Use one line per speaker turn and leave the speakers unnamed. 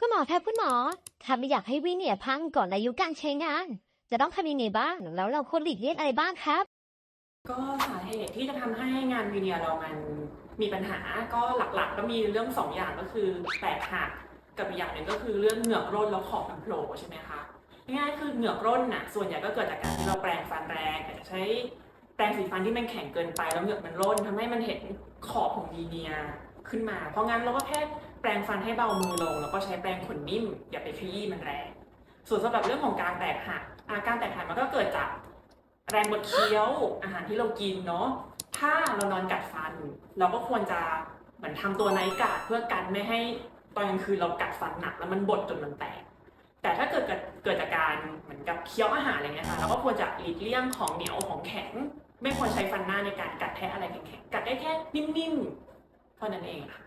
คุณหมอครับคุณหมอ ถ้าไม่อยากให้วินเนี่ยพังก่อนอายุการใช้งาน จะต้องทำยังไงบ้าง แล้วเราควรหลีกเลี่ยงอะไรบ้างครับ
ก็สาเหตุที่จะทำให้งานวีเนียเรามันมีปัญหาก็หลักๆ ก็มีเรื่องสองอย่างก็คือแตกหักกับอีกอย่างหนึ่งก็คือเรื่องเหงือกร่นแล้วขอบมันโผล่ใช่ไหมคะง่ายๆคือเหงือกร่นน่ะส่วนใหญ่ก็เกิดจากการที่เราแปรงฟันแรงอาจจะใช้แปรงสีฟันที่มันแข็งเกินไปแล้วเหงือกมันร่นทำให้มันเห็นขอบของวีเนีย ขึ้นมา เพราะงั้นเราก็แค่แปรงฟันให้เบามือลง แล้วก็ใช้แปรงขนนิ่ม อย่าไปขยี้มันแรง ส่วนสำหรับเรื่องของการแตกหักอาการแตกหักมันก็เกิดจากแรงบดเคี้ยวอาหารที่เรากินเนาะ ถ้าเรานอนกัดฟัน เราก็ควรจะเหมือนทำตัวไนกาดเพื่อกันไม่ให้ตอนกลางคืนเรากัดฟันหนักแล้วมันบดจนมันแตก แต่ถ้าเกิดเกิดเกิดจากการเหมือนกับเคี้ยวอาหารอะไรเงี้ยค่ะเราก็ควรจะหลีกเลี่ยงของเหนียวของแข็ง ไม่ควรใช้ฟันหน้าในการกัดแทะอะไรแข็งๆกัดได้แค่นิ่มๆ เท่านั้นเองค่ะ